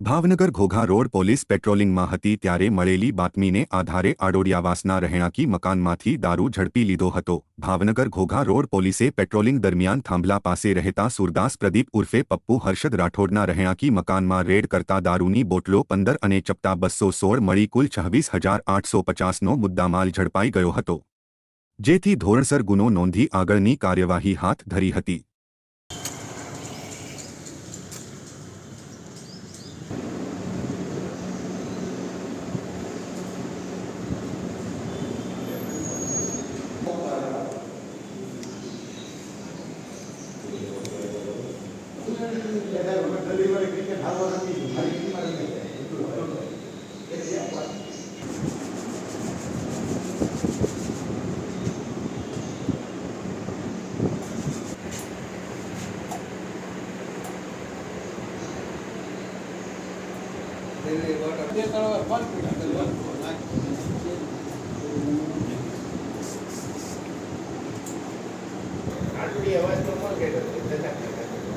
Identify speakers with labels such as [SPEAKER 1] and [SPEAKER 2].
[SPEAKER 1] Bhavnagar Ghogha road police પેટ્રોલિંગમાં હતી ત્યારે મળેલી બાતમીને આધારે આડોડિયાવાસના રહેણાંકી મકાનમાંથી દારૂ ઝડપી લીધો હતો. ભાવનગર ઘોઘા રોડ પોલીસે પેટ્રોલિંગ દરમિયાન થાંભલા પાસે રહેતા સુરદાસ પ્રદીપ ઉર્ફે પપ્પુ હર્ષદ રાઠોડના રહેણાંકી મકાનમાં રેડ કરતા દારૂની બોટલો પંદર અને ચપટા બસો સોળ મળી કુલ છવ્વીસ હજાર આઠસો પચાસનો મુદ્દામાલ ઝડપાઈ ગયો હતો. જેથી ધોરણસર ગુનો નોંધી આગળની કાર્યવાહી હાથ ધરી હતી.
[SPEAKER 2] આટલી અવાજ તો પણ કહેતો?